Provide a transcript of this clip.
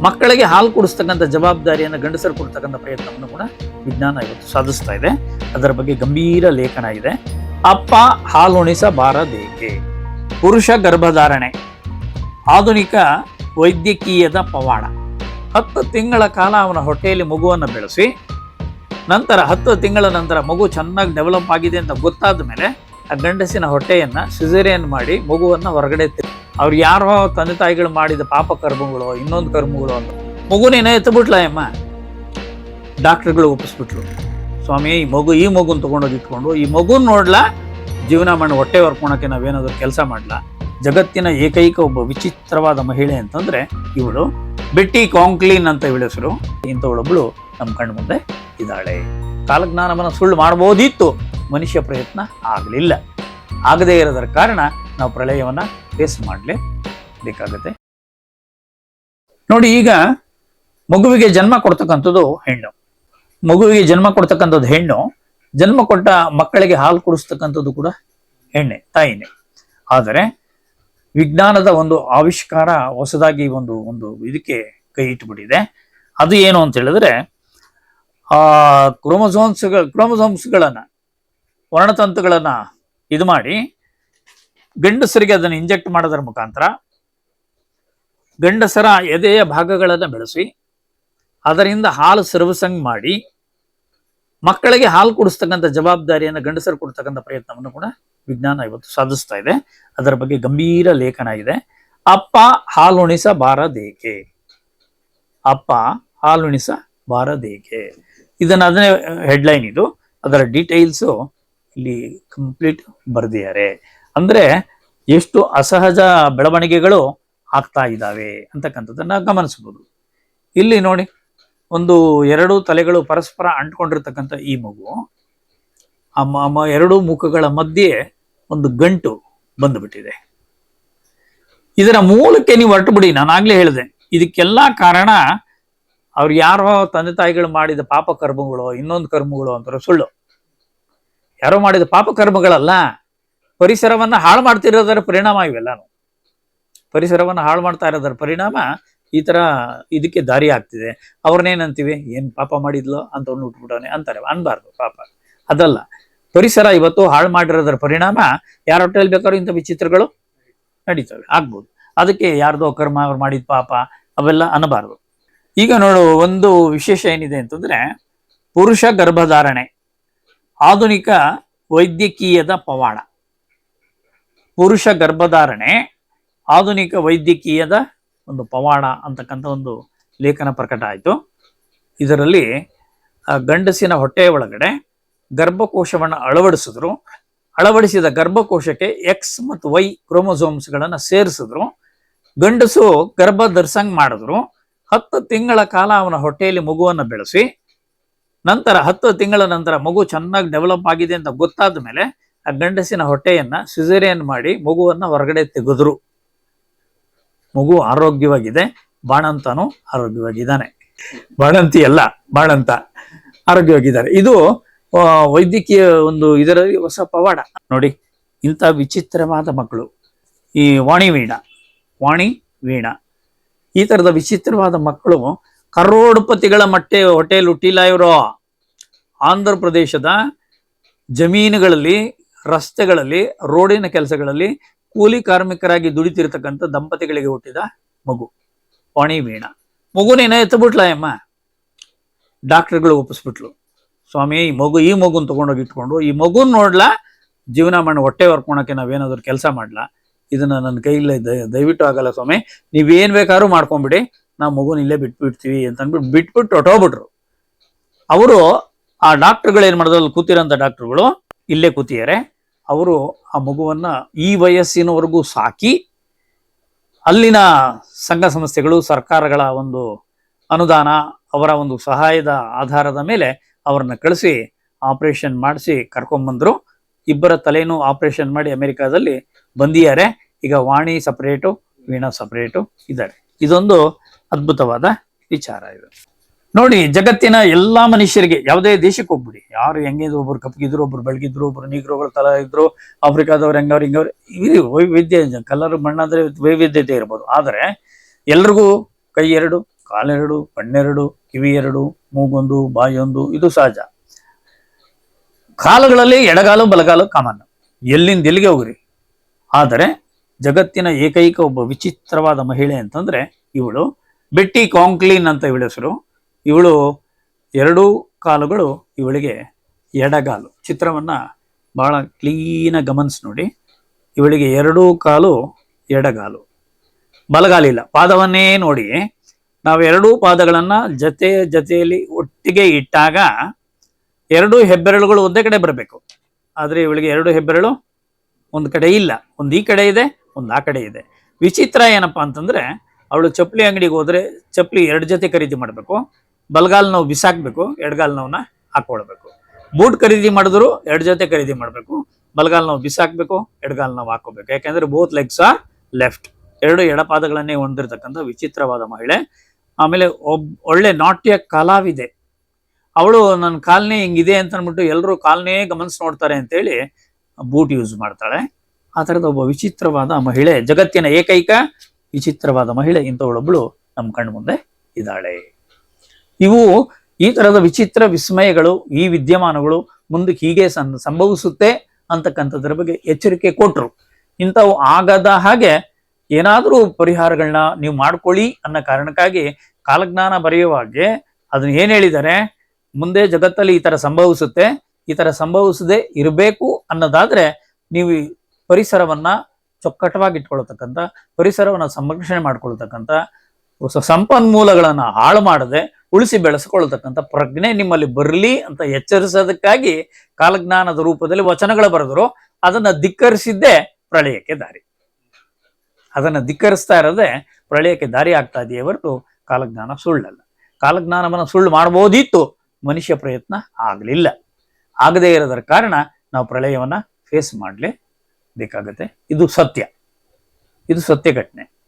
ಮಕ್ಕಳಿಗೆ ಹಾಲು ಕುಡಿಸ್ತಕ್ಕಂಥ ಜವಾಬ್ದಾರಿಯನ್ನು ಗಂಡಸರು ಕೊಡ್ತಕ್ಕಂಥ ಪ್ರಯತ್ನವನ್ನು ಕೂಡ ವಿಜ್ಞಾನ ಇವತ್ತು ಸಾಧಿಸ್ತಾ ಇದೆ. ಅದರ ಬಗ್ಗೆ ಗಂಭೀರ ಲೇಖನ ಇದೆ. ಅಪ್ಪ ಹಾಲುಣಿಸಬಾರದೇಕೆ? ಪುರುಷ ಗರ್ಭಧಾರಣೆ. ಆಧುನಿಕ ವೈದ್ಯಕೀಯದ ಪವಾಡ. ಹತ್ತು ತಿಂಗಳ ಕಾಲ ಅವನ ಹೊಟ್ಟೆಯಲ್ಲಿ ಮಗುವನ್ನು ಬೆಳೆಸಿ, ನಂತರ ಹತ್ತು ತಿಂಗಳ ನಂತರ ಮಗು ಚೆನ್ನಾಗಿ ಡೆವಲಪ್ ಆಗಿದೆ ಅಂತ ಗೊತ್ತಾದ ಮೇಲೆ ಆ ಗಂಡಸಿನ ಹೊಟ್ಟೆಯನ್ನು ಸಿಜರಿಯನ್ ಮಾಡಿ ಮಗುವನ್ನು ಹೊರಗಡೆ ತೆ- ಅವ್ರು ಯಾರೋ ತಂದೆ ತಾಯಿಗಳು ಮಾಡಿದ ಪಾಪ ಕರ್ಮಗಳು, ಇನ್ನೊಂದು ಕರ್ಮಗಳು ಅಂತ. ಮಗುನೇನ ಎತ್ತಬಿಟ್ಲ ಅಮ್ಮ? ಡಾಕ್ಟರ್ಗಳು ಒಪ್ಪಿಸ್ಬಿಟ್ರು. ಸ್ವಾಮಿ, ಈ ಮಗು, ಈ ಮಗುನ ತೊಗೊಂಡೋಗಿ ಇಟ್ಕೊಂಡು, ಈ ಮಗುನ ನೋಡ್ಲಾ ಜೀವನ ಮಾಡಿ ಹೊಟ್ಟೆ ಹೊರ್ಕೊಳಕ್ಕೆ ನಾವೇನಾದ್ರು ಕೆಲಸ ಮಾಡ್ಲ? ಜಗತ್ತಿನ ಏಕೈಕ ಒಬ್ಬ ವಿಚಿತ್ರವಾದ ಮಹಿಳೆ ಅಂತಂದ್ರೆ ಇವಳು. ಬೆಟ್ಟಿ ಕಾಂಕ್ಲೀನ್ ಅಂತ ಇವಳ ಹೆಸರು. ಇಂಥವಳೊಬ್ಳು ನಮ್ಮ ಕಣ್ಣು ಮುಂದೆ ಇದ್ದಾಳೆ. ಕಾಲಜ್ಞಾನವನ್ನು ಸುಳ್ಳು ಮಾಡ್ಬೋದಿತ್ತು. ಮನುಷ್ಯ ಪ್ರಯತ್ನ ಆಗಲಿಲ್ಲ. ಆಗದೇ ಇರೋದರ ಕಾರಣ ನಾವು ಪ್ರಳಯವನ್ನ ಫೇಸ್ ಮಾಡಲೇ ಬೇಕಾಗುತ್ತೆ ನೋಡಿ, ಈಗ ಮಗುವಿಗೆ ಜನ್ಮ ಕೊಡ್ತಕ್ಕಂಥದ್ದು ಹೆಣ್ಣು. ಮಗುವಿಗೆ ಜನ್ಮ ಕೊಡ್ತಕ್ಕಂಥದ್ದು ಹೆಣ್ಣು, ಜನ್ಮ ಕೊಟ್ಟ ಮಕ್ಕಳಿಗೆ ಹಾಲು ಕುಡಿಸ್ತಕ್ಕಂಥದ್ದು ಕೂಡ ಹೆಣ್ಣೆ, ತಾಯಿನೇ. ಆದರೆ, ವಿಜ್ಞಾನದ ಒಂದು ಆವಿಷ್ಕಾರ ಹೊಸದಾಗಿ ಒಂದು ಒಂದು ಇದಕ್ಕೆ ಕೈ ಇಟ್ಟುಬಿಟ್ಟಿದೆ ಅದು ಏನು ಅಂತ ಹೇಳಿದ್ರೆ, ಆ ಕ್ರೋಮೋಸೋಮ್ಸ್ಗಳ, ಕ್ರೋಮೋಸೋಮ್ಸ್ಗಳನ್ನ, ವರ್ಣತಂತುಗಳನ್ನ ಇದು ಮಾಡಿ ಗಂಡಸರಿಗೆ ಅದನ್ನು ಇಂಜೆಕ್ಟ್ ಮಾಡೋದರ ಮುಖಾಂತರ ಗಂಡಸರ ಎದೆಯ ಭಾಗಗಳನ್ನು ಬೆಳೆಸಿ, ಅದರಿಂದ ಹಾಲು ಸರ್ವಸಂಗ್ ಮಾಡಿ, ಮಕ್ಕಳಿಗೆ ಹಾಲು ಕುಡಿಸ್ತಕ್ಕಂಥ ಜವಾಬ್ದಾರಿಯನ್ನು ಗಂಡಸರು ಕೊಡ್ತಕ್ಕಂಥ ಪ್ರಯತ್ನವನ್ನು ಕೂಡ ವಿಜ್ಞಾನ ಇವತ್ತು ಸಾಧಿಸ್ತಾ ಇದೆ. ಅದರ ಬಗ್ಗೆ ಗಂಭೀರ ಲೇಖನ ಇದೆ. ಅಪ್ಪ ಹಾಲುಣಿಸಬಾರದೇಕೆ ಅಪ್ಪ ಹಾಲುಣಿಸಬಾರದೇಕೆ ಇದನ್ನ ಅದನ್ನೇ ಹೆಡ್ಲೈನ್ ಇದು. ಅದರ ಡೀಟೇಲ್ಸು ಇಲ್ಲಿ ಕಂಪ್ಲೀಟ್ ಬರೆದಿದ್ದಾರೆ. ಅಂದ್ರೆ ಎಷ್ಟು ಅಸಹಜ ಬೆಳವಣಿಗೆಗಳು ಆಗ್ತಾ ಇದ್ದಾವೆ ಅಂತಕ್ಕಂಥದ್ದನ್ನ ಗಮನಿಸಬಹುದು. ಇಲ್ಲಿ ನೋಡಿ, ಒಂದು ಎರಡು ತಲೆಗಳು ಪರಸ್ಪರ ಅಂಟ್ಕೊಂಡಿರ್ತಕ್ಕಂಥ ಈ ಮಗು, ಆ ಎರಡು ಮುಖಗಳ ಮಧ್ಯೆ ಒಂದು ಗಂಟು ಬಂದುಬಿಟ್ಟಿದೆ. ಇದರ ಮೂಲಕ್ಕೆ ನೀವು ಹೊರಟು ಬಿಡಿ, ನಾನು ಆಗ್ಲೇ ಹೇಳಿದೆ, ಇದಕ್ಕೆಲ್ಲ ಕಾರಣ ಅವ್ರು ಯಾರೋ ತಂದೆ ತಾಯಿಗಳು ಮಾಡಿದ ಪಾಪ ಕರ್ಮಗಳು, ಇನ್ನೊಂದು ಕರ್ಮಗಳು ಅಂತಾರೆ ಸುಳ್ಳು. ಯಾರೋ ಮಾಡಿದ ಪಾಪ ಕರ್ಮಗಳಲ್ಲ ಪರಿಸರವನ್ನ ಹಾಳು ಮಾಡ್ತಿರೋದರ ಪರಿಣಾಮ ಇವೆಲ್ಲಾನು. ಪರಿಸರವನ್ನ ಹಾಳು ಮಾಡ್ತಾ ಇರೋದರ ಪರಿಣಾಮ ಈ ತರ ಇದಕ್ಕೆ ದಾರಿ ಆಗ್ತಿದೆ. ಅವ್ರನ್ನೇನಂತೀವಿ? ಏನ್ ಪಾಪ ಮಾಡಿದ್ಲೋ ಅಂತ ಉಟ್ಬಿಟ್ಟವನೆ ಅಂತಾರೆ. ಅನ್ಬಾರ್ದು ಪಾಪ. ಅದಲ್ಲ, ಪರಿಸರ ಇವತ್ತು ಹಾಳು ಮಾಡಿರೋದರ ಪರಿಣಾಮ ಯಾರ ಹೊಟ್ಟೆಯಲ್ಲಿ ಬೇಕಾದ್ರೂ ಇಂಥ ವಿಚಿತ್ರಗಳು ನಡೀತವೆ. ಆಗ್ಬೋದು. ಅದಕ್ಕೆ ಯಾರ್ದೋ ಕರ್ಮ ಅವ್ರು ಮಾಡಿದ ಪಾಪ ಅವೆಲ್ಲ ಅನ್ನಬಾರ್ದು ಈಗ ನೋಡು, ಒಂದು ವಿಶೇಷ ಏನಿದೆ ಅಂತಂದ್ರೆ ಪುರುಷ ಗರ್ಭಧಾರಣೆ, ಆಧುನಿಕ ವೈದ್ಯಕೀಯದ ಪವಾಡ. ಪುರುಷ ಗರ್ಭಧಾರಣೆ, ಆಧುನಿಕ ವೈದ್ಯಕೀಯದ ಒಂದು ಪವಾಡ ಅಂತಕ್ಕಂಥ ಒಂದು ಲೇಖನ ಪ್ರಕಟ ಆಯಿತು. ಇದರಲ್ಲಿ ಗಂಡಸಿನ ಹೊಟ್ಟೆಯ ಒಳಗಡೆ ಗರ್ಭಕೋಶವನ್ನು ಅಳವಡಿಸಿದ್ರು. ಅಳವಡಿಸಿದ ಗರ್ಭಕೋಶಕ್ಕೆ ಎಕ್ಸ್ ಮತ್ತು ವೈ ಕ್ರೋಮೋಸೋಮ್ಸ್ಗಳನ್ನು ಸೇರಿಸಿದ್ರು. ಗಂಡಸು ಗರ್ಭ ಧರಿಸಂಗ್ ಮಾಡಿದ್ರು. ಹತ್ತು ತಿಂಗಳ ಕಾಲ ಅವನ ಹೊಟ್ಟೆಯಲ್ಲಿ ಮಗುವನ್ನು ಬೆಳೆಸಿ, ನಂತರ ಹತ್ತು ತಿಂಗಳ ನಂತರ ಮಗು ಚೆನ್ನಾಗಿ ಡೆವಲಪ್ ಆಗಿದೆ ಅಂತ ಗೊತ್ತಾದ ಮೇಲೆ ಆ ಗಂಡಸಿನ ಹೊಟ್ಟೆಯನ್ನ ಸಿಜರಿಯನ್ ಮಾಡಿ ಮಗುವನ್ನ ಹೊರಗಡೆ ತೆಗೆದ್ರು. ಮಗು ಆರೋಗ್ಯವಾಗಿದೆ, ಬಾಣಂತನು ಆರೋಗ್ಯವಾಗಿದ್ದಾನೆ. ಬಾಣಂತಿ ಅಲ್ಲ, ಬಾಣಂತ ಆರೋಗ್ಯವಾಗಿದ್ದಾರೆ. ಇದು ವೈದ್ಯಕೀಯ ಒಂದು ಇದರಲ್ಲಿ ಹೊಸ ಪವಾಡ. ನೋಡಿ, ಇಂಥ ವಿಚಿತ್ರವಾದ ಮಕ್ಕಳು. ಈ ವಾಣಿ ವೀಣ ವಾಣಿ ವೀಣ. ಈ ತರದ ವಿಚಿತ್ರವಾದ ಮಕ್ಕಳು ಕರೋಡ್ಪತಿಗಳ ಮಟ್ಟೆ, ಹೊಟ್ಟೆಯಲ್ಲಿ ಹುಟ್ಟಿಲ್ಲ ಇವರು. ಆಂಧ್ರ ಪ್ರದೇಶದ ಜಮೀನುಗಳಲ್ಲಿ ರಸ್ತೆಗಳಲ್ಲಿ, ರೋಡಿನ ಕೆಲಸಗಳಲ್ಲಿ ಕೂಲಿ ಕಾರ್ಮಿಕರಾಗಿ ದುಡಿತಿರ್ತಕ್ಕಂಥ ದಂಪತಿಗಳಿಗೆ ಹುಟ್ಟಿದ ಮಗು ವಾಣಿ. ವೀಣ ಮಗುನೇನ ಎತ್ತಬಿಟ್ಲ ಅಮ್ಮ ಡಾಕ್ಟರ್ಗಳು ಒಪ್ಪಿಸ್ಬಿಟ್ಲು. ಸ್ವಾಮಿ, ಈ ಮಗು, ಈ ಮಗುನ್ ತಗೊಂಡೋಗಿ ಇಟ್ಕೊಂಡು, ಈ ಮಗುನ್ ನೋಡ್ಲಾ ಜೀವನ ಮಾಡಿ ಹೊಟ್ಟೆ ಹೊರ್ಕೊಳಕ್ಕೆ ನಾವೇನಾದ್ರು ಕೆಲಸ ಮಾಡ್ಲಾ? ಇದನ್ನ ನನ್ನ ದಯ- ದಯವಿಟ್ಟು ಆಗಲ್ಲ ಸ್ವಾಮಿ. ನೀವೇನ್ ಬೇಕಾದ್ರೂ ಮಾಡ್ಕೊಂಡ್ಬಿಡಿ ನಾವು ಮಗುನ ಇಲ್ಲೇ ಬಿಟ್ಬಿಡ್ತೀವಿ ಅಂತ ಅಂದ್ಬಿಟ್ಟು ಬಿಟ್ಬಿಟ್ಟು ಹೊಟ್ಟೋಗ್ಬಿಟ್ರು ಅವರು ಆ ಡಾಕ್ಟರ್ಗಳು ಏನ್ ಮಾಡಿದ್ರು ಕೂತಿರೋಂಥ ಡಾಕ್ಟರ್ಗಳು ಇಲ್ಲೇ ಕೂತಿದ್ದಾರೆ. ಅವರು ಆ ಮಗುವನ್ನ ಈ ವಯಸ್ಸಿನವರೆಗೂ ಸಾಕಿ ಅಲ್ಲಿನ ಸಂಘ ಸಂಸ್ಥೆಗಳು, ಸರ್ಕಾರಗಳ ಒಂದು ಅನುದಾನ, ಅವರ ಒಂದು ಸಹಾಯದ ಆಧಾರದ ಮೇಲೆ ಅವರನ್ನ ಕಳಿಸಿ ಆಪರೇಷನ್ ಮಾಡಿಸಿ ಕರ್ಕೊಂಬಂದರು ಇಬ್ಬರ ತಲೆನೂ ಆಪರೇಷನ್ ಮಾಡಿ ಅಮೆರಿಕಾದಲ್ಲಿ ಬಂದಿದ್ದಾರೆ. ಈಗ ವಾಣಿ ಸಪರೇಟು, ವೀಣಾ ಸಪರೇಟು ಇದ್ದಾರೆ. ಇದೊಂದು ಅದ್ಭುತವಾದ ವಿಚಾರ ಇದು. ನೋಡಿ, ಜಗತ್ತಿನ ಎಲ್ಲಾ ಮನುಷ್ಯರಿಗೆ ಯಾವುದೇ ದೇಶಕ್ಕೆ ಹೋಗ್ಬಿಡಿ. ಯಾರು ಹೆಂಗಿದ್ರು ಒಬ್ರು ಕಪ್ಪಗಿದ್ರು ಒಬ್ರು ಬೆಳಗಿದ್ರು, ಒಬ್ರು ನೀಗ್ರೋಗಳು ತಲ ಇದ್ರು, ಆಫ್ರಿಕಾದವ್ರು ಹೆಂಗವ್ರು, ಹಿಂಗವ್ರು ಇದು ವೈವಿಧ್ಯ ಕಲರ್ ಮಣ್ಣಂದ್ರೆ ವೈವಿಧ್ಯತೆ ಇರ್ಬೋದು. ಆದರೆ ಎಲ್ರಿಗೂ ಕೈ ಎರಡು ಕಾಲೆರಡು ಕಣ್ಣೆರಡು, ಕಿವಿ ಎರಡು, ಮೂಗೊಂದು, ಬಾಯೊಂದು, ಇದು ಸಹಜ. ಕಾಲುಗಳಲ್ಲಿ ಎಡಗಾಲು, ಬಲಗಾಲು ಕಾಮನ್ ಎಲ್ಲಿಂದ ಎಲ್ಲಿಗೆ ಹೋಗ್ರಿ? ಆದರೆ ಜಗತ್ತಿನ ಏಕೈಕ ಒಬ್ಬ ವಿಚಿತ್ರವಾದ ಮಹಿಳೆ ಅಂತಂದ್ರೆ ಇವಳು. ಬೆಟ್ಟಿ ಕಾಂಕ್ಲೀನ್ ಅಂತ ಇವಳ ಹೆಸರು. ಇವಳು ಎರಡೂ ಕಾಲುಗಳು ಇವಳಿಗೆ ಎಡಗಾಲು. ಚಿತ್ರವನ್ನ ಬಹಳ ಕ್ಲೀನಾಗಿ ಗಮನಿಸಿ ನೋಡಿ. ಇವಳಿಗೆ ಎರಡೂ ಕಾಲು ಎಡಗಾಲು. ಬಲಗಾಲಿಲ್ಲ ಪಾದವನ್ನೇ ನೋಡಿ. ನಾವು ಎರಡೂ ಪಾದಗಳನ್ನ ಜೊತೆ ಜೊತೆಯಲ್ಲಿ ಒಟ್ಟಿಗೆ ಇಟ್ಟಾಗ ಎರಡು ಹೆಬ್ಬೆರಳುಗಳು ಒಂದೇ ಕಡೆ ಬರಬೇಕು. ಆದರೆ ಇವಳಿಗೆ ಎರಡು ಹೆಬ್ಬೆರಳು ಒಂದು ಕಡೆ ಇಲ್ಲ. ಒಂದು ಈ ಕಡೆ ಇದೆ, ಒಂದು ಆ ಕಡೆ ಇದೆ. ವಿಚಿತ್ರ ಏನಪ್ಪಾ ಅಂತಂದ್ರೆ, ಅವಳು ಚಪ್ಪಲಿ ಅಂಗಡಿಗೆ ಹೋದ್ರೆ ಚಪ್ಪಲಿ ಎರಡು ಜೊತೆ ಖರೀದಿ ಮಾಡಬೇಕು. ಬಲಗಾಲ್ ನೋವು ಬಿಸಾಕ್ಬೇಕು, ಎಡಗಾಲ್ ನೋವನ್ನ ಹಾಕೊಳ್ಬೇಕು ಬೂಟ್ ಖರೀದಿ ಮಾಡಿದ್ರು ಎರಡು ಜೊತೆ ಖರೀದಿ ಮಾಡಬೇಕು. ಬಲಗಾಲ್ ನೋವು ಬಿಸಾಕ್ಬೇಕು, ಎಡಗಾಲ್ ನೋವು ಹಾಕೋಬೇಕು ಯಾಕೆಂದ್ರೆ ಬೋತ್ ಲೆಗ್ಸ್ ಆರ್ ಲೆಫ್ಟ್ ಎರಡು ಎಡಪಾದಗಳನ್ನೇ ಹೊಂದಿರತಕ್ಕಂಥ ವಿಚಿತ್ರವಾದ ಮಹಿಳೆ. ಆಮೇಲೆ ಒಬ್, ಒಳ್ಳೆ ನಾಟ್ಯ ಕಲಾವಿದೆ. ಅವಳು ನನ್ನ ಕಾಲ್ನೇ ಹಿಂಗಿದೆ ಅಂತ ಅಂದ್ಬಿಟ್ಟು ಎಲ್ಲರೂ ಕಾಲ್ನೇ ಗಮನಿಸ್ ನೋಡ್ತಾರೆ ಅಂತೇಳಿ ಬೂಟ್ ಯೂಸ್ ಮಾಡ್ತಾಳೆ. ಆ ಥರದ ಒಬ್ಬ ವಿಚಿತ್ರವಾದ ಮಹಿಳೆ, ಜಗತ್ತಿನ ಏಕೈಕ ವಿಚಿತ್ರವಾದ ಮಹಿಳೆ ಇಂಥವಳೊಬ್ಬಳು ನಮ್ಮ ಕಣ್ಮುಂದೆ ಇದ್ದಾಳೆ. ಇವು ಈ ತರದ ವಿಚಿತ್ರ ವಿಸ್ಮಯಗಳು, ಈ ವಿದ್ಯಮಾನಗಳು ಮುಂದಕ್ಕೆ ಹೀಗೆ ಸಂ ಸಂಭವಿಸುತ್ತೆ ಅಂತಕ್ಕಂಥದ್ರ ಬಗ್ಗೆ ಎಚ್ಚರಿಕೆ ಕೊಟ್ಟರು ಇಂಥವು ಆಗದ ಹಾಗೆ ಏನಾದರೂ ಪರಿಹಾರಗಳನ್ನ ನೀವು ಮಾಡ್ಕೊಳ್ಳಿ ಅನ್ನೋ ಕಾರಣಕ್ಕಾಗಿ ಕಾಲಜ್ಞಾನ ಬರೆಯುವಾಗೆ ಅದನ್ನ ಏನ್ ಹೇಳಿದ್ದಾರೆ? ಮುಂದೆ ಜಗತ್ತಲ್ಲಿ ಈ ತರ ಸಂಭವಿಸುತ್ತೆ, ಈ ತರ ಸಂಭವಿಸದೆ ಇರಬೇಕು ಅನ್ನೋದಾದ್ರೆ ನೀವು ಪರಿಸರವನ್ನ ಚೊಕ್ಕಟವಾಗಿ ಇಟ್ಕೊಳ್ತಕ್ಕಂಥ ಪರಿಸರವನ್ನ ಸಂರಕ್ಷಣೆ ಮಾಡ್ಕೊಳ್ತಕ್ಕಂಥ ಸಂಪನ್ಮೂಲಗಳನ್ನ ಹಾಳು ಮಾಡದೆ ಉಳಿಸಿ ಬೆಳೆಸ್ಕೊಳ್ತಕ್ಕಂಥ ಪ್ರಜ್ಞೆ ನಿಮ್ಮಲ್ಲಿ ಬರಲಿ ಅಂತ ಎಚ್ಚರಿಸೋದಕ್ಕಾಗಿ ಕಾಲಜ್ಞಾನದ ರೂಪದಲ್ಲಿ ವಚನಗಳು ಬರೆದರು. ಅದನ್ನ ಧಿಕ್ಕರಿಸಿದ್ದೇ ಪ್ರಳಯಕ್ಕೆ ದಾರಿ. ಅದನ್ನ ಧಿಕ್ಕರಿಸ್ತಾ ಇರೋದೇ ಪ್ರಳಯಕ್ಕೆ ದಾರಿ ಆಗ್ತಾ ಇದೆಯೇ ಹೊರತು ಕಾಲಜ್ಞಾನ ಸುಳ್ಳಲ್ಲ. ಕಾಲಜ್ಞಾನವನ್ನು ಸುಳ್ಳು ಮಾಡಬಹುದಿತ್ತು ಮನುಷ್ಯ ಪ್ರಯತ್ನ ಆಗಲಿಲ್ಲ. ಆಗದೇ ಇರೋದರ ಕಾರಣ ನಾವು ಪ್ರಳಯವನ್ನ ಫೇಸ್ ಮಾಡಲೇ ಬೇಕಾಗತ್ತೆ. ಇದು ಸತ್ಯ. ಇದು ಸತ್ಯ ಘಟನೆ.